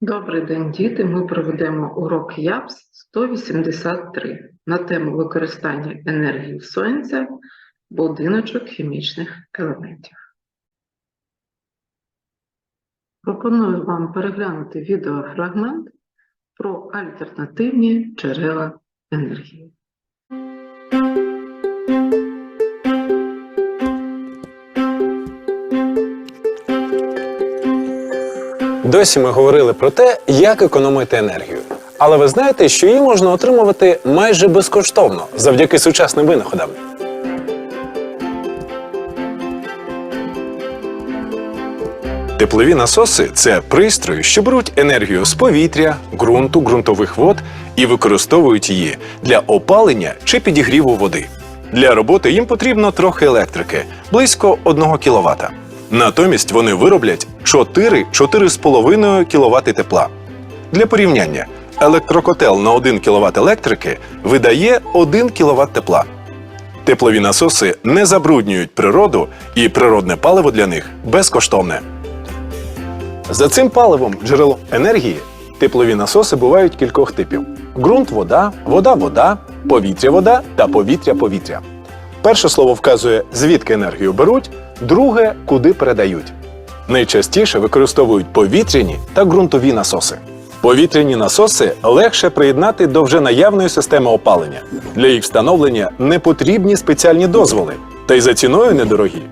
Добрий день, діти. Ми проведемо урок ЯПС 183 на тему використання енергії сонця, будиночок хімічних елементів. Пропоную вам переглянути відеофрагмент про альтернативні джерела енергії. Досі ми говорили про те, як економити енергію. Але ви знаєте, що її можна отримувати майже безкоштовно завдяки сучасним винаходам. Теплові насоси це пристрої, що беруть енергію з повітря, ґрунту, ґрунтових вод і використовують її для опалення чи підігріву води. Для роботи їм потрібно трохи електрики близько 1 кВт. Натомість вони вироблять 4-4,5 кВт тепла. Для порівняння, електрокотел на 1 кВт електрики видає 1 кВт тепла. Теплові насоси не забруднюють природу, і природне паливо для них безкоштовне. За цим паливом джерелом енергії теплові насоси бувають кількох типів: ґрунт вода, вода вода, повітря вода та повітря повітря. Перше слово вказує, звідки енергію беруть, друге куди передають. Найчастіше використовують повітряні та ґрунтові насоси. Повітряні насоси легше приєднати до вже наявної системи опалення. Для їх встановлення не потрібні спеціальні дозволи, та й за ціною недорогі.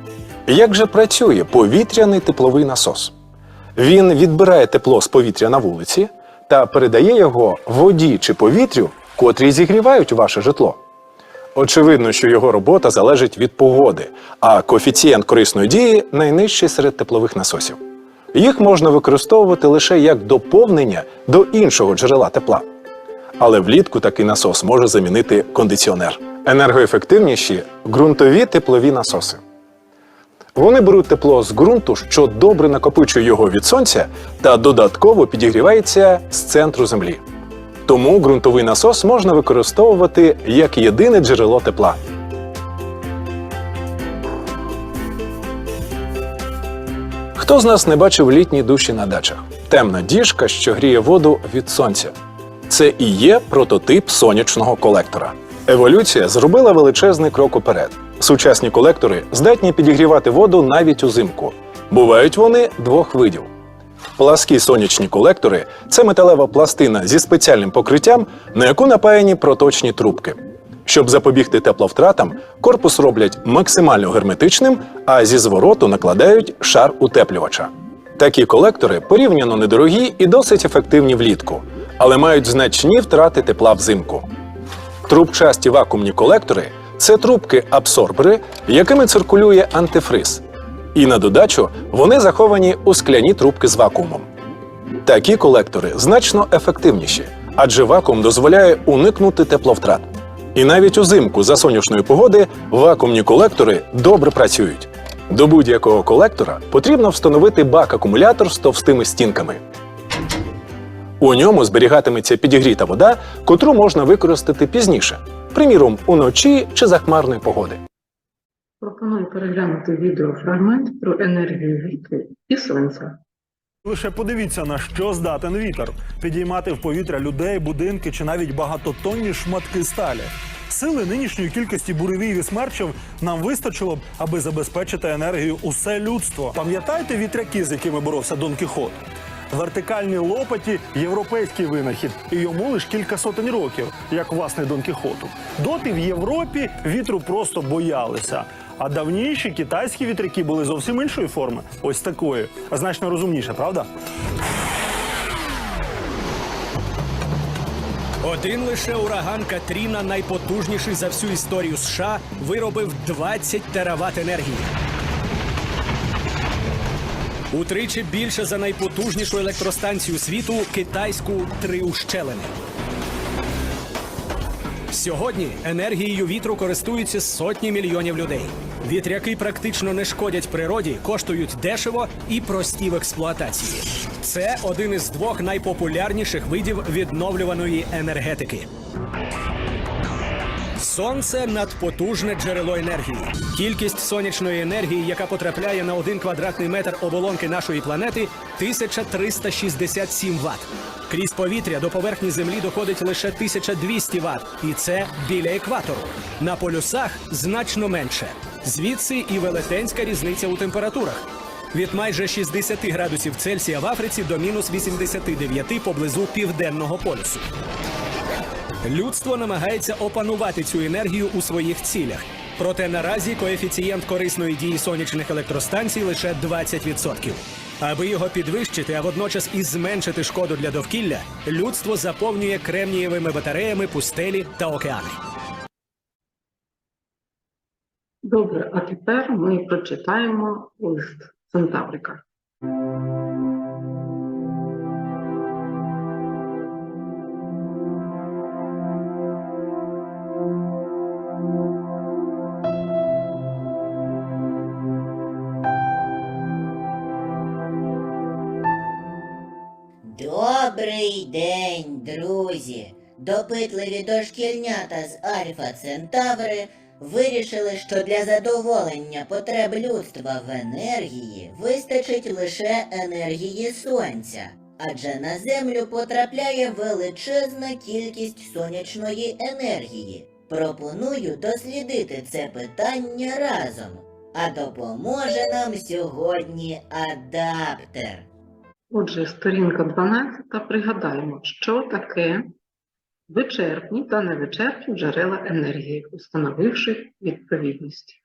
Як же працює повітряний тепловий насос? Він відбирає тепло з повітря на вулиці та передає його воді чи повітрю, котрі зігрівають ваше житло. Очевидно, що його робота залежить від погоди, а коефіцієнт корисної дії найнижчий серед теплових насосів. Їх можна використовувати лише як доповнення до іншого джерела тепла. Але влітку такий насос може замінити кондиціонер. Енергоефективніші ґрунтові теплові насоси. Вони беруть тепло з ґрунту, що добре накопичує його від сонця та додатково підігрівається з центру землі. Тому ґрунтовий насос можна використовувати як єдине джерело тепла. Хто з нас не бачив літні душі на дачах? Темна діжка, що гріє воду від сонця. Це і є прототип сонячного колектора. Еволюція зробила величезний крок уперед. Сучасні колектори здатні підігрівати воду навіть узимку. Бувають вони двох видів. Пласкі сонячні колектори це металева пластина зі спеціальним покриттям, на яку напаяні проточні трубки. Щоб запобігти тепловтратам, корпус роблять максимально герметичним, а зі звороту накладають шар утеплювача. Такі колектори порівняно недорогі і досить ефективні влітку, але мають значні втрати тепла взимку. Трубчасті вакуумні колектори це трубки-абсорбери, якими циркулює антифриз. І на додачу вони заховані у скляні трубки з вакуумом. Такі колектори значно ефективніші, адже вакуум дозволяє уникнути тепловтрат. І навіть узимку за сонячної погоди вакуумні колектори добре працюють. До будь-якого колектора потрібно встановити бак-акумулятор з товстими стінками. У ньому зберігатиметься підігріта вода, котру можна використати пізніше, приміром, уночі чи за хмарної погоди. Пропоную переглянути відеофрагмент про енергію вітру і сонця. Лише подивіться на що здатен вітер підіймати в повітря людей, будинки чи навіть багатотонні шматки сталі. Сили нинішньої кількості буревіїв і смерчів нам вистачило б, аби забезпечити енергію усе людство. Пам'ятаєте вітряки, з якими боровся Дон Кіхот? Вертикальні лопаті європейський винахід, і йому лише кілька сотень років, як власне Дон Кіхоту. Доти в Європі вітру просто боялися. А давніші китайські вітряки були зовсім іншої форми, ось такої, а значно розумніше, правда? Один лише ураган Катріна, найпотужніший за всю історію США, виробив 20 тераватт енергії. Утричі більше за найпотужнішу електростанцію світу китайську три ущелини. Сьогодні енергією вітру користуються сотні мільйонів людей. Вітряки практично не шкодять природі, коштують дешево і прості в експлуатації. Це один із двох найпопулярніших видів відновлюваної енергетики. Сонце надпотужне джерело енергії. Кількість сонячної енергії, яка потрапляє на один квадратний метр оболонки нашої планети, 1367 Вт. Крізь повітря до поверхні землі доходить лише 1200 Вт, і це біля екватору. На полюсах значно менше. Звідси і велетенська різниця у температурах. Від майже 60 градусів Цельсія в Африці до мінус 89 поблизу південного полюсу. Людство намагається опанувати цю енергію у своїх цілях. Проте наразі коефіцієнт корисної дії сонячних електростанцій лише 20%. Аби його підвищити, а водночас і зменшити шкоду для довкілля, людство заповнює кремнієвими батареями пустелі та океани. Добре, а тепер ми прочитаємо лист Центаврика. Добрий день, друзі! Допитливі дошкільнята з Альфа Центаври вирішили, що для задоволення потреб людства в енергії вистачить лише енергії сонця, адже на Землю потрапляє величезна кількість сонячної енергії. Пропоную дослідити це питання разом, а допоможе нам сьогодні адаптер. Отже, сторінка 12. Пригадаємо, що таке вичерпні та невичерпні джерела енергії, установивши відповідність.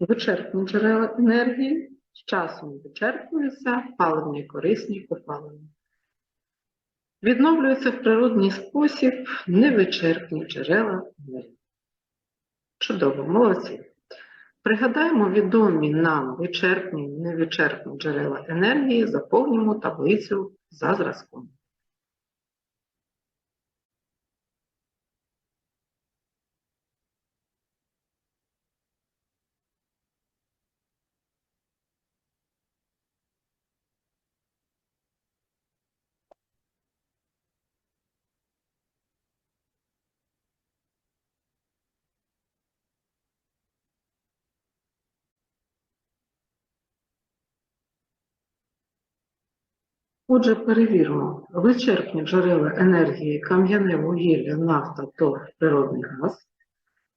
Вичерпні джерела енергії з часом вичерпуються паливні корисні копалини. Відновлюються в природній спосіб невичерпні джерела енергії. Чудово, молодці. Пригадаємо відомі нам вичерпні невичерпні джерела енергії, заповнимо таблицю за зразком. Отже, перевіримо. Вичерпні джерела енергії кам'яне вугілля, нафта, торф, природний газ.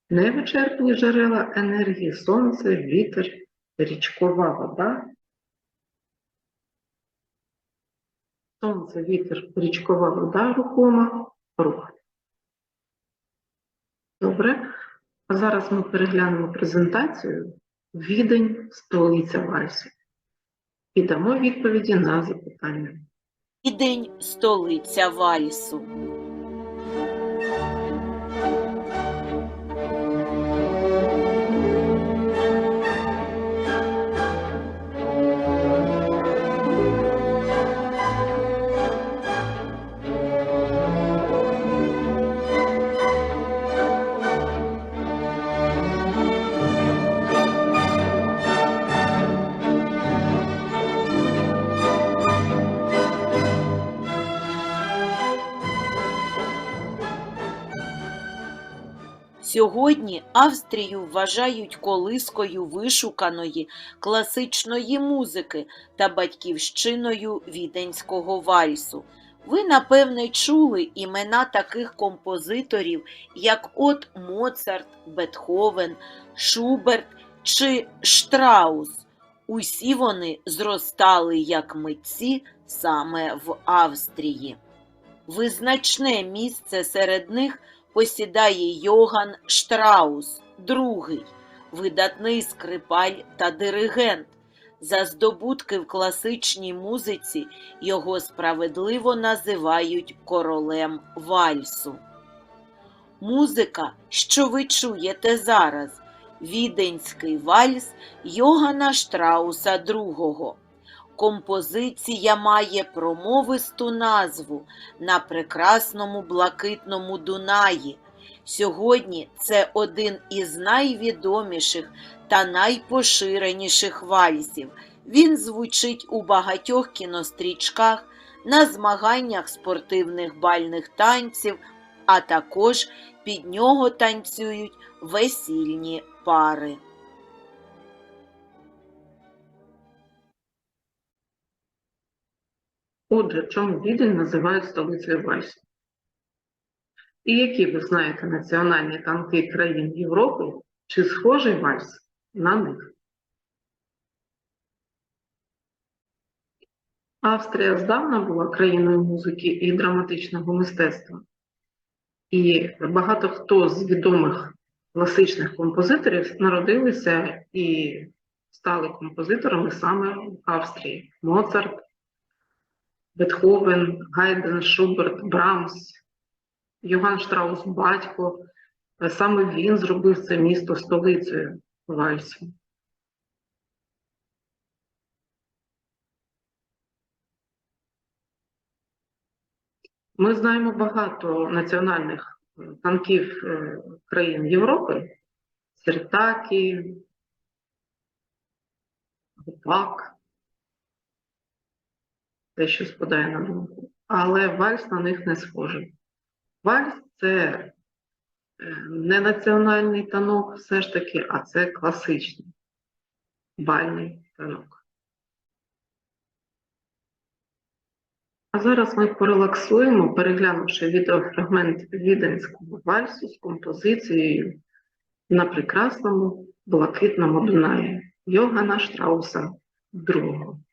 Невичерпні джерела енергії сонце, вітер, річкова вода. Сонце, вітер, річкова вода, рухома, рух. Добре. А зараз ми переглянемо презентацію Відень, столиця Вальсу і дамо відповіді на запитання. Відень – столиця Вальсу. Сьогодні Австрію вважають колискою вишуканої класичної музики та батьківщиною віденського вальсу. Ви, напевне, чули імена таких композиторів, як от Моцарт, Бетховен, Шуберт чи Штраус. Усі вони зростали як митці саме в Австрії. Визначне місце серед них посідає Йоган Штраус, другий, видатний скрипаль та диригент. За здобутки в класичній музиці його справедливо називають королем вальсу. Музика, що ви чуєте зараз, віденський вальс Йогана Штрауса II. Композиція має промовисту назву на прекрасному блакитному Дунаї. Сьогодні це один із найвідоміших та найпоширеніших вальсів. Він звучить у багатьох кінострічках, на змаганнях спортивних бальних танців, а також під нього танцюють весільні пари. Отже, чому Відень називають столицею вальсу? І які ви знаєте національні танки країн Європи, чи схожий вальс на них? Австрія здавна була країною музики і драматичного мистецтва. І багато хто з відомих класичних композиторів народилися і стали композиторами саме в Австрії. Моцарт, Бетховен, Гайден, Шуберт, Брамс, Йоганн Штраус батько. Саме він зробив це місто столицею вальсу. Ми знаємо багато національних е, танків е, країн Європи: Сіртакі, Гупак, те, що спадає на думку. Але вальс на них не схожий. Вальс це е, не національний танок, все ж таки, а це класичний бальний танок. А зараз ми порелаксуємо, переглянувши відеофрагмент віденського вальсу з композицією на прекрасному блакитному Дунаї Йогана Штрауса II.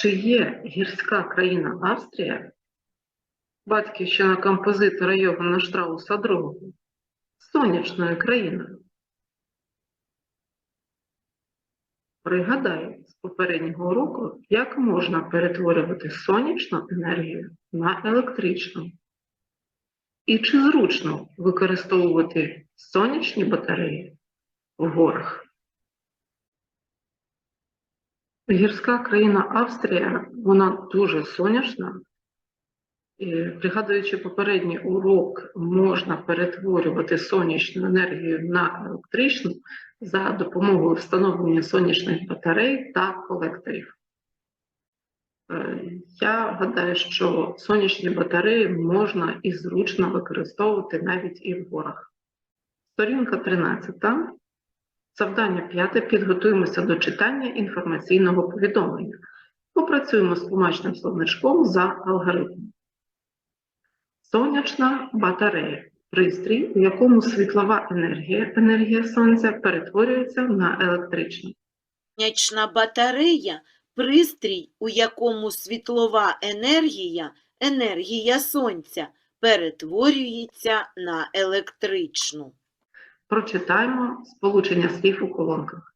Чи є гірська країна Австрія, батьківщина композитора Йогана Штрауса II, сонячною країною? Пригадай з попереднього уроку, як можна перетворювати сонячну енергію на електричну. І чи зручно використовувати сонячні батареї в горах? Гірська країна Австрія, вона дуже сонячна. Пригадуючи попередній урок, можна перетворювати сонячну енергію на електричну за допомогою встановлення сонячних батарей та колекторів. Е, Я гадаю, що сонячні батареї можна і зручно використовувати навіть і в горах. Сторінка 13. Завдання п'яте. Підготуємося до читання інформаційного повідомлення. Попрацюємо з тлумачним словничком за алгоритмом. Сонячна батарея пристрій, у якому світлова енергія, енергія сонця перетворюється на електричну. Сонячна батарея пристрій, у якому світлова енергія, енергія сонця, перетворюється на електричну. Прочитаємо сполучення слів у колонках.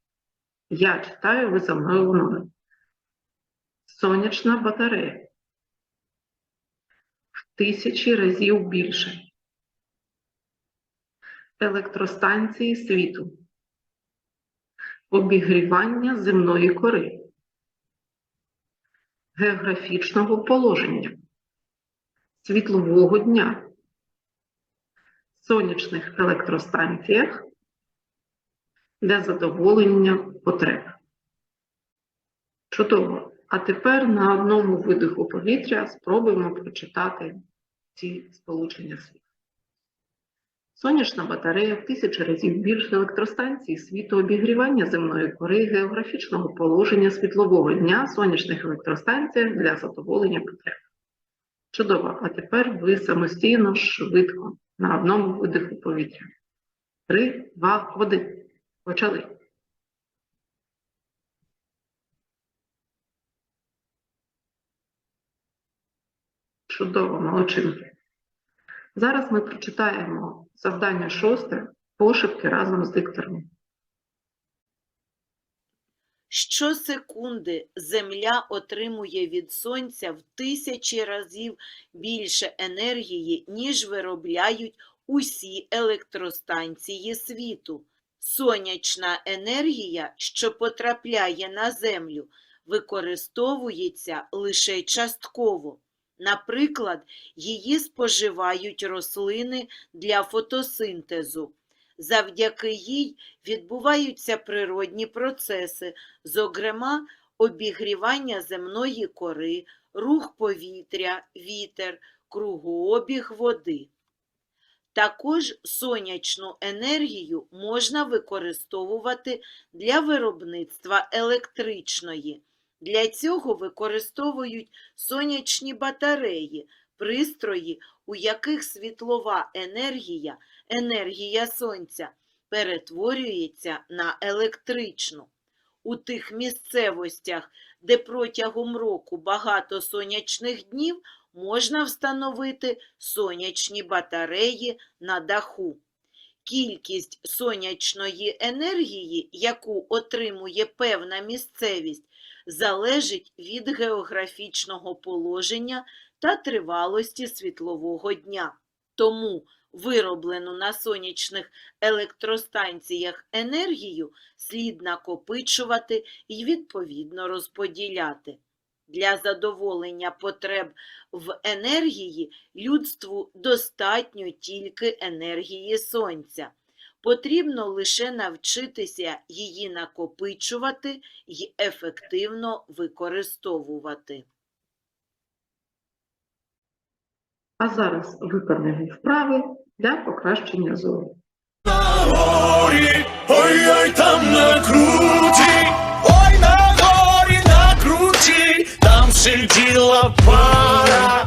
Я читаю, ви за мною луною. Сонячна батарея. В тисячі разів більше. Електростанції світу. Обігрівання земної кори. Географічного положення. Світлового дня. Сонячних електростанціях для задоволення потреб. Чудово. А тепер на одному видиху повітря спробуємо прочитати ці сполучення слів. Сонячна батарея в тисячі разів більше електростанцій світу обігрівання земної кори, географічного положення світлового дня сонячних електростанцій для задоволення потреб. Чудово, а тепер ви самостійно швидко на одному видиху повітря. Три, два, один. Почали. Чудово, молодчинки. Зараз ми прочитаємо завдання шосте пошепки разом з диктором. Щосекунди Земля отримує від Сонця в тисячі разів більше енергії, ніж виробляють усі електростанції світу. Сонячна енергія, що потрапляє на Землю, використовується лише частково. Наприклад, її споживають рослини для фотосинтезу. Завдяки їй відбуваються природні процеси, зокрема, обігрівання земної кори, рух повітря, вітер, кругообіг води. Також сонячну енергію можна використовувати для виробництва електричної. Для цього використовують сонячні батареї, пристрої, у яких світлова енергія, енергія сонця, перетворюється на електричну. У тих місцевостях, де протягом року багато сонячних днів, можна встановити сонячні батареї на даху. Кількість сонячної енергії, яку отримує певна місцевість, залежить від географічного положення та тривалості світлового дня. Тому вироблену на сонячних електростанціях енергію слід накопичувати і відповідно розподіляти. Для задоволення потреб в енергії людству достатньо тільки енергії сонця. Потрібно лише навчитися її накопичувати і ефективно використовувати. А зараз виконаємо вправи для покращення зору. горі, ой-ой там на круті, ой на горі на круті, там сиділа пара,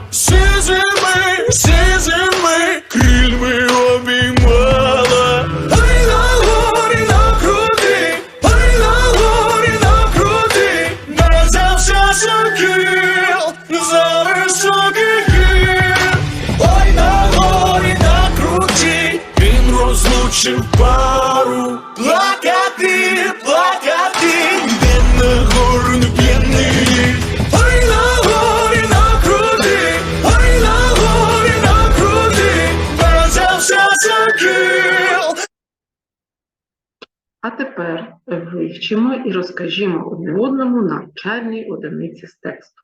тепер вивчимо і розкажімо одне одному навчальні одиниці з тексту.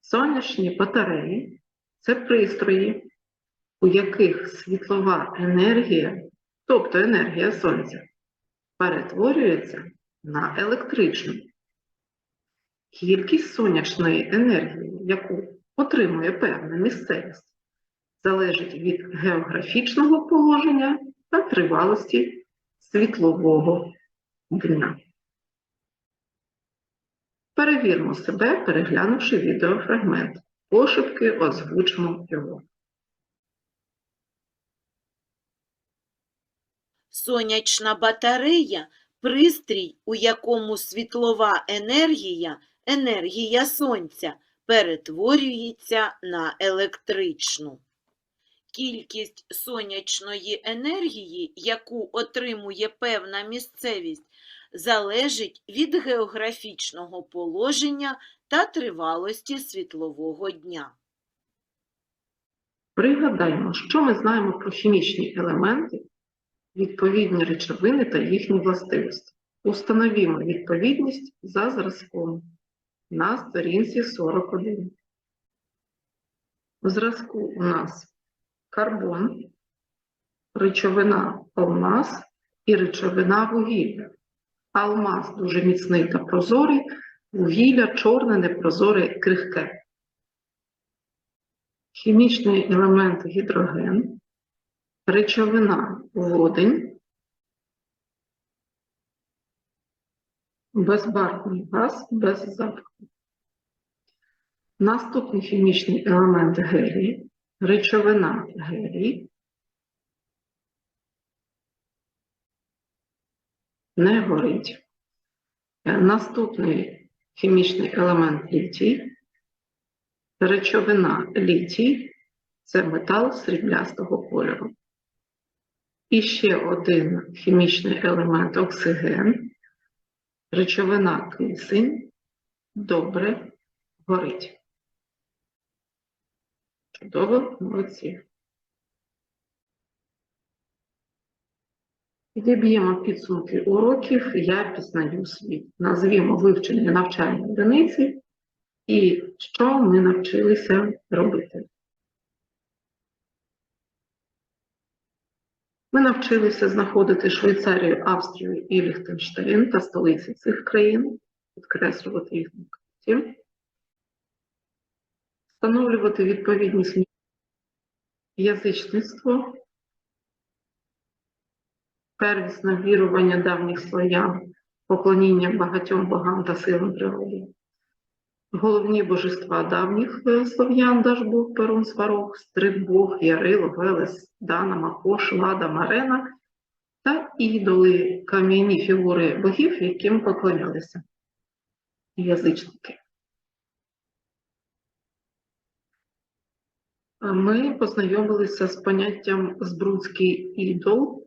Сонячні батареї це пристрої, у яких світлова енергія, тобто енергія сонця, перетворюється на електричну. Кількість сонячної енергії, яку отримує певна місцевість, залежить від географічного положення та тривалості світлового дня. Перевірмо себе, переглянувши відеофрагмент. Пошепки озвучимо його. Сонячна батарея пристрій, у якому світлова енергія, енергія сонця, перетворюється на електричну. Кількість сонячної енергії, яку отримує певна місцевість, залежить від географічного положення та тривалості світлового дня. Пригадаймо, що ми знаємо про хімічні елементи, відповідні речовини та їхні властивості. Установімо відповідність за зразком на сторінці 41. В зразку у нас карбон, речовина алмаз і речовина вугілля. Алмаз дуже міцний та прозорий, вугілля чорне, непрозоре, крихке. хімічний елемент гідроген, речовина водень, безбарвний газ без запаху. Наступний хімічний елемент гелій, речовина гелій, не горить. Е, Наступний хімічний елемент літій, речовина літій це метал сріблястого кольору. І ще один хімічний елемент оксиген, речовина кисень, добре горить. Чудово, молодці. Відіб'ємо підсумки уроків, я пізнаю світ. Назвімо вивчення навчальної одиниці і що ми навчилися робити. Ми навчилися знаходити Швейцарію, Австрію і Ліхтенштейн та столиці цих країн, підкреслювати їх на карті, встановлювати відповідність язичництво, первісне вірування давніх слов'ян, поклоніння багатьом богам та силам природи. Головні божества давніх е, слов'ян Дажбог, Перун, Сварог, Стрибог, Ярило, Велес, Дана, Макош, Лада, Марена та ідоли, кам'яні фігури богів, яким поклонялися язичники. Ми познайомилися з поняттям збрудський ідол,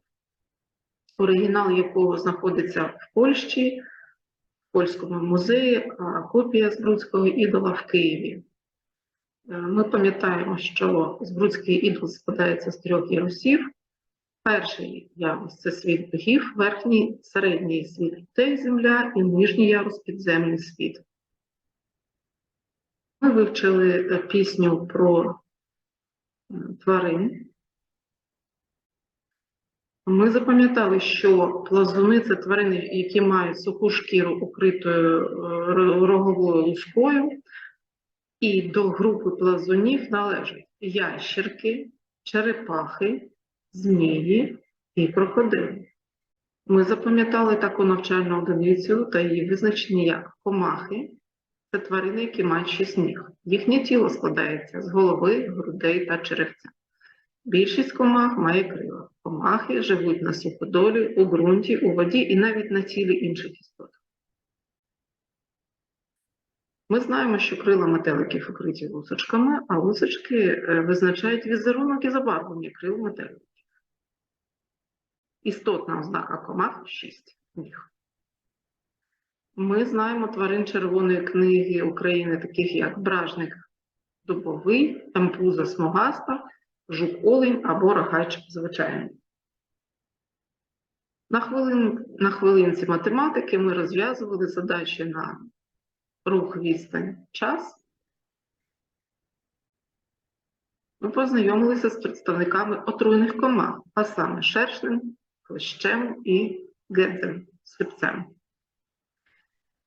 оригінал якого знаходиться в Польщі, в польському музеї, а копія збрудського ідола в Києві. Е, Ми пам'ятаємо, що збрудський ідол складається з трьох ярусів. Перший ярус це світ богів, верхній середній світ людей, земля і нижній ярус підземний світ. Ми вивчили е, пісню про тварин. Ми запам'ятали, що плазуни це тварини, які мають суху шкіру укритою е, роговою лускою, і до групи плазунів належать ящерки, черепахи, змії і крокодили. Ми запам'ятали таку навчальну одиницю та її визначення як комахи. Це тварини, які мають шість ніг. Їхнє тіло складається з голови, грудей та черевця. Більшість комах має крила. Комахи живуть на суходолі, у ґрунті, у воді і навіть на тілі інших істот. Ми знаємо, що крила метеликів вкриті лусочками, а лусочки е, визначають візерунок і забарвлення крил метеликів. Істотна ознака комах шість ніг. Ми знаємо тварин Червоної книги України, таких як бражник дубовий, емпуза смугаста, жук олень або рогач звичайний. На, хвилин, на хвилинці математики ми розв'язували задачі на рух, відстань, час. Ми познайомилися з представниками отруйних комах, а саме шершнем, клещем і гедзем, сліпцем.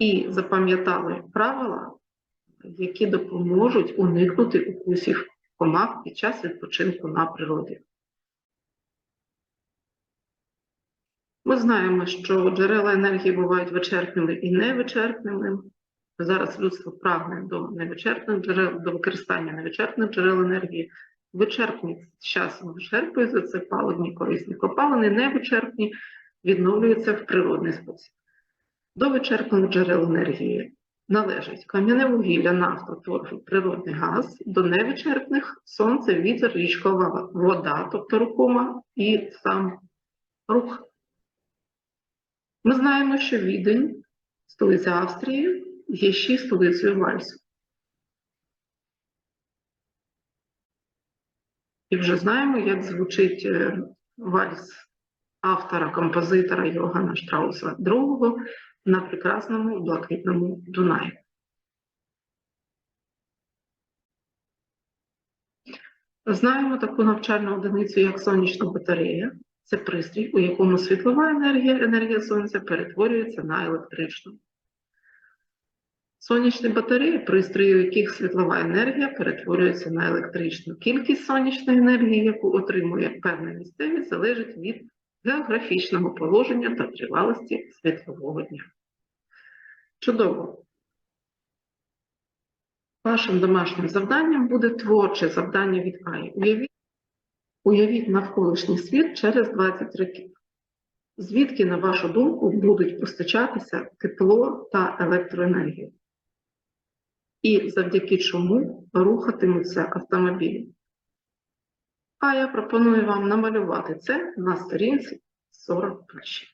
І запам'ятали правила, які допоможуть уникнути укусів комах під час відпочинку на природі. Ми знаємо, що джерела енергії бувають вичерпними і невичерпними. Зараз людство прагне до невичерпних джерел, до використання невичерпних джерел енергії. Вичерпні з часом вичерпуються, це паливні корисні копалини, невичерпні відновлюються в природний спосіб. До вичерпних джерел енергії належать кам'яне вугілля, нафта, торф, природний газ, до невичерпних сонце, вітер, річкова вода, тобто рухома, і сам рух. Ми знаємо, що Відень, столиця Австрії, є ще столицею Вальсу. І вже знаємо, як звучить е, вальс автора, композитора Йогана Штрауса II на прекрасному блакитному Дунаї. Знаємо таку навчальну одиницю, як сонячна батарея. Це пристрій, у якому світлова енергія, енергія сонця перетворюється на електричну. Сонячні батареї, пристрої, у яких світлова енергія перетворюється на електричну. Кількість сонячної енергії, яку отримує певна місцевість, залежить від географічного положення та тривалості світлового дня. Чудово! Вашим домашнім завданням буде творче завдання від Аї. Уявіть, уявіть навколишній світ через 20 років. Звідки, на вашу думку, будуть постачатися тепло та електроенергія? І завдяки чому рухатимуться автомобілі? А я пропоную вам намалювати це на сторінці 41.